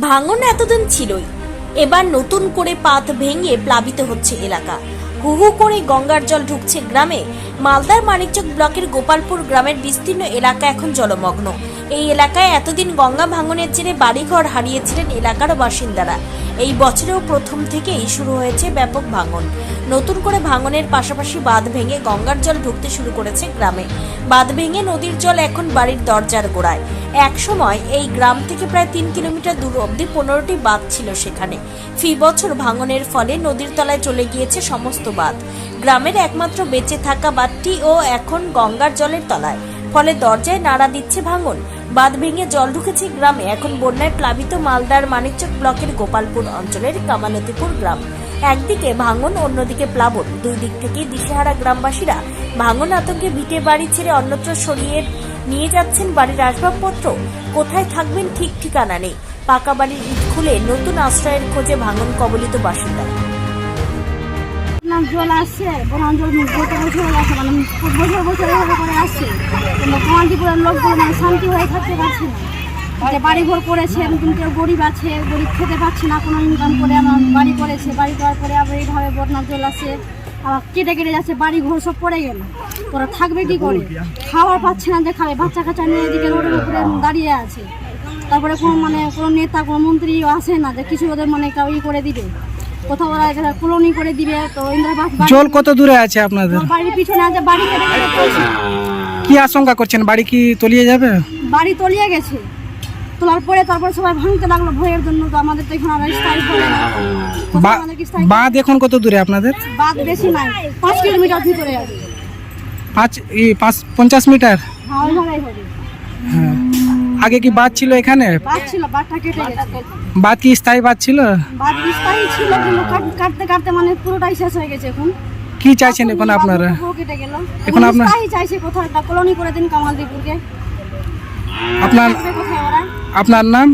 ভাঙন এতদিন ছিলই। এবার নতুন করে পাত ভেঙে প্লাবিত হচ্ছে এলাকা। হু হু করে গঙ্গার জল ঢুকছে গ্রামে। মালদার মানিকচক ব্লকের গোপালপুর গ্রামের বিস্তীর্ণ এলাকা এখন জলমগ্ন। এই এলাকায় এতদিন গঙ্গা ভাঙনের জেরে বাড়িঘর হারিয়েছিলেন এলাকার বাসিন্দারা। এই বছরেও প্রথম থেকেই শুরু হয়েছে ব্যাপক ভাঙন। নতুন করে ভাঙনের পাশাপাশি বাঁধ ভেঙে গঙ্গার জল ঢুকতে শুরু করেছে গ্রামে। বাঁধ ভেঙে নদীর জল এখন বাড়ির দরজার গোড়ায়। এক সময় এই গ্রাম থেকে প্রায় তিন কিলোমিটার দূর অবধি পনেরোটি বাঁধ ছিল সেখানে। ফি বছর ভাঙনের ফলে নদীর তলায় চলে গিয়েছে সমস্ত বাঁধ। গ্রামের একমাত্র বেঁচে থাকা বাঁধটি ও এখন গঙ্গার জলের তলায়। ফলে দরজায় নাড়া দিচ্ছে ভাঙন। বাঁধ ভেঙে জল ঢুকেছে গ্রামে। এখন বন্যায় প্লাবিত মালদার মানিকচক ব্লকের গোপালপুর অঞ্চলের কামালতিপুর গ্রাম। একদিকে ভাঙন, অন্যদিকে প্লাবন। দুই দিক থেকে দিশেহারা গ্রামবাসীরা ভাঙন আতঙ্কে ভিটে বাড়ি ছেড়ে অন্যত্র সরিয়ে নিয়ে যাচ্ছেন বাড়ির আসবাবপত্র। কোথায় থাকবেন ঠিক ঠিকানা নেই। পাকা বাড়ির ইট খুলে নতুন আশ্রয়ের খোঁজে ভাঙন কবলিত বাসিন্দা। জল আসছে বনাঞ্চল গত বছর আসে মানে বছর বছর এভাবে করে আসছে। কিন্তু কামালটিপুরের লোকগুলো মানে শান্তি হয়ে থাকতে পারছে না। যে বাড়ি করেছে কিন্তু কেউ গরিব আছে, গরিব খেতে পাচ্ছে না, কোনো ইনকাম করে আমার বাড়ি করেছে, বাড়ি করার পরে আবার এইভাবে বন্যা জল আসে আবার কেটে কেটে যাচ্ছে বাড়ি ঘর সব পড়ে গেল। তোরা থাকবে কি করে? খাবার পাচ্ছে না যে খাবে, বাচ্চা কাচ্চা নিয়ে এদিকে রোডের উপরে দাঁড়িয়ে আছে। তারপরে কোনো মানে কোনো নেতা, কোনো মন্ত্রীও আসে না যে কিছু ওদের মানে কেউ করে দিবে। কোথাও ওরা কলোনি করে দিবে তো ইন্দ্রাবাস জল কত দূরে আছে আপনাদের? বাড়ির পিছনে আছে বাড়ি কি আশঙ্কা করছেন? বাড়ি কি তলিয়ে যাবে? বাড়ি তলিয়ে গেছে। তোলার পরে তারপর সবাই ভাঙতে লাগল ভয়ের জন্য তো আমাদের তো এখানে আর স্থায়ী হবে না। বাঁধ এখন কত দূরে আপনাদের? বাদ বেশি নাই পাঁচ কিলোমিটার ভিতরে আছে। পাঁচ এই পাঁচ পঞ্চাশ মিটার? হ্যাঁ। আগে কি বাদ ছিল এখানে? বাদ ছিল বাদটা কেটে গেছে। বাঁধ কি স্থায়ী ছিল? বাদ স্থায়ী ছিল কিন্তু কাটতে কাটতে মানে পুরোটাই শেষ হয়ে গেছে এখন। কি চাইছেন এখন আপনারা? কেটে গেল। এখন আপনার- স্থায়ী চাইছে কোথাও একটা কলোনি করে দিন কামালদিপুরকে। আপনার আপনার নাম?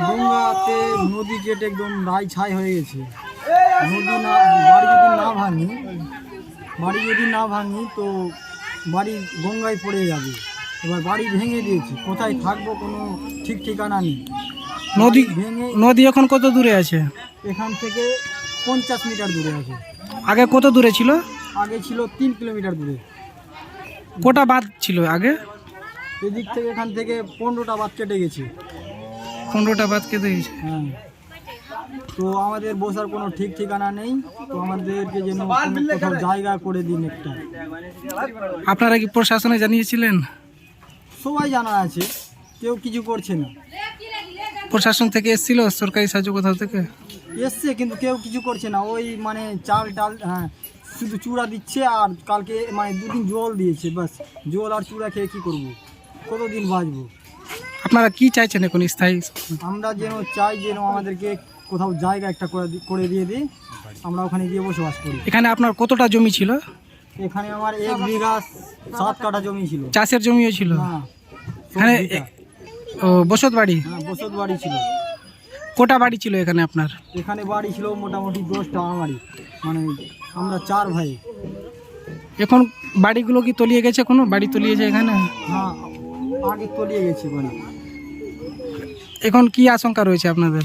গঙ্গাতে নদী কেটে একদম রাই ছাই হয়ে গেছে। নদী না বাড়ি যদি না ভাঙি বাড়ি যদি না ভাঙি তো বাড়ি গঙ্গায় পড়ে যাবে। এবার বাড়ি ভেঙে দিয়েছি। কোথায় থাকব কোনো ঠিক ঠিকানা নেই। নদী ভেঙে নদী এখন কত দূরে আছে? এখান থেকে পঞ্চাশ মিটার দূরে আছে। আগে কত দূরে ছিল? আগে ছিল তিন কিলোমিটার দূরে। কোটা বাঁধ ছিল আগে? এদিক থেকে এখান থেকে পনেরোটা বাদ কেটে গেছে। পনেরোটা বাঁধ কেটে গেছে। হ্যাঁ। তো আমাদের বসার কোনো ঠিক ঠিকানা নেই। তো আমাদেরকে যেন কোথাও জায়গা করে দিন একটা। আপনারা কি প্রশাসনে জানিয়েছিলেন? সবাই জানা আছে কেউ কিছু করছে না। প্রশাসন থেকে এসেছিল? সরকারি সাহায্য কোথাও থেকে? এসছে কিন্তু কেউ কিছু করছে না। ওই মানে চাল ডাল হ্যাঁ শুধু চূড়া দিচ্ছে আর কালকে মানে দুদিন জল দিয়েছে বাস জল আর চূড়া খেয়ে কী করব? কতদিন বাঁচবো? আপনারা কি চাইছেন এখন স্থায়ী? আমরা যেন চাই যেন আমাদেরকে কোথাও জায়গা একটা করে করে দিয়ে দিই। আমরা ওখানে গিয়ে বসবাস করি। এখানে আপনার কতটা জমি ছিল? এখানে আমার এক বিঘা সাত কাঠা জমি ছিল। চাষের জমিও ছিল? হ্যাঁ এখানে ও বসত বাড়ি? হ্যাঁ বসত বাড়ি ছিল। কোটা বাড়ি ছিল এখানে আপনার? এখানে বাড়ি ছিল মোটামুটি দশটা আমারই মানে আমরা চার ভাই। এখন বাড়িগুলো কি তলিয়ে গেছে কোনো? বাড়ি তলিয়েছে এখানে? হ্যাঁ আগে তলিয়ে গেছি বলে এখন কি আশঙ্কা রয়েছে আপনাদের?